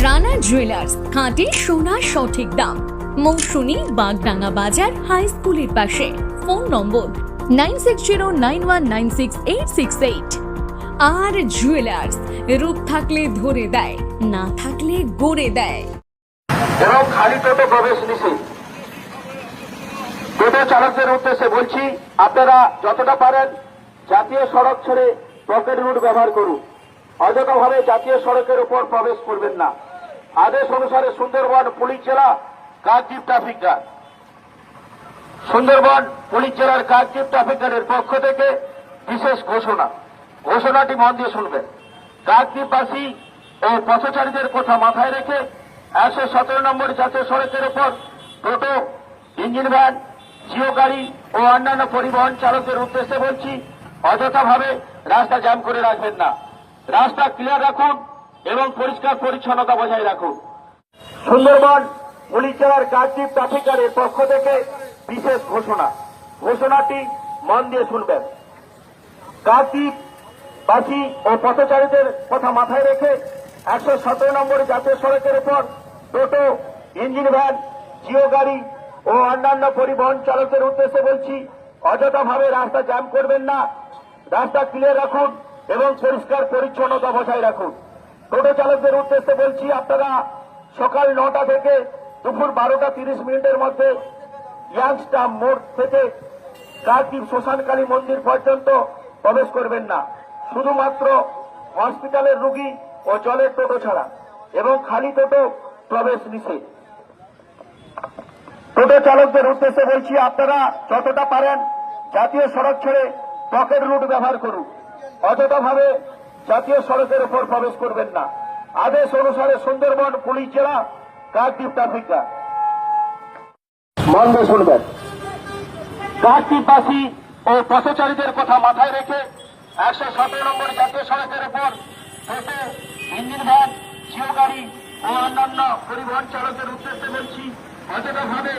Rana jewellers খাঁটি সোনা সঠিক দাম। মৌসুমী বাগডাঙ্গা বাজার হাই স্কুলের পাশে। Phone number nine six zero nine one nine six eight six eight. আর জুয়েলার্স রূপ থাকলে ধরে দেয়, না থাকলে গড়ে দেয়। এবং খালি টোটো প্রবেশ নিষেধ টোটো চালকদের উদ্দেশ্যে বলছি, আপনারা যতটা পারেন জাতীয় সড়ক ছেড়ে পকেট রুট ব্যবহার করুন। অযথাভাবে জাতীয় সড়কের উপর প্রবেশ করবেন না। আদেশ অনুসারে সুন্দরবন পুলিশ জেলা Kakdwip traffic guard Sundarban police জেলার কাকদ্বীপ ট্রাফিক গার্ডের পক্ষ থেকে বিশেষ ঘোষণা। ঘোষণাটি মন দিয়ে শুনবেন। কাকদ্বীপবাসী ও পথচারীদের কথা মাথায় রেখে একশো সতেরো নম্বর জাতীয় সড়কের উপর টোটো, ইঞ্জিন ভ্যান, জিও গাড়ি ও অন্যান্য পরিবহন চালকদের উদ্দেশ্যে বলছি, অযথাভাবে রাস্তা জ্যাম করে রাখবেন না। রাস্তা ক্লিয়ার রাখুন এবং পরিষ্কার পরিচ্ছন্নতা বজায় রাখুন। সুন্দরবন পুলিশ জেলার কাকদ্বীপ ট্রাফিক পক্ষ থেকে বিশেষ ঘোষণা। ঘোষণাটি মন দিয়ে শুনবেন। বাসী ও পথচারীদের কথা মাথায় রেখে একশো সতেরো নম্বর জাতীয় সড়কের উপর টোটো, ইঞ্জিন ভ্যান, জিও গাড়ি ও অন্যান্য পরিবহন চালকের উদ্দেশ্যে বলছি অযথাভাবে রাস্তা জ্যাম করবেন না। রাস্তা ক্লিয়ার রাখুন। এবং পরিষ্কার পরিচ্ছন্নতা বজায় রাখুন। টোটো চালকদের উদ্দেশ্যে বলছি, আপনারা সকাল নটা থেকে দুপুর বারোটা তিরিশ মিনিটের মধ্যে ইয়াংস্টার মোড় থেকে কাকদ্বীপ শ্মশানকালী মন্দির পর্যন্ত প্রবেশ করবেন না। শুধুমাত্র হসপিটালের রুগী ও জলের টোটো ছাড়া এবং খালি টোটো প্রবেশ নিষেধ। টোটো চালকদের উদ্দেশ্যে বলছি, আপনারা যতটা পারেন জাতীয় সড়ক ছেড়ে পকেট রুট ব্যবহার করুন। অযথাভাবে জাতীয় সড়কের উপর প্রবেশ করবেন না। আদেশ অনুসারে সুন্দরবন পুলিশ জেলা কাকদ্বীপ ট্রাফিক শুনবেন। কাকদ্বীপবাসী ও পথচারীদের কথা মাথায় রেখে একশো সতেরো নম্বর জাতীয় সড়কের উপর ইঞ্জিন ভ্যান, জিও গাড়ি ও অন্যান্য পরিবহন চালকের উদ্দেশ্যে বলছি, অযথাভাবে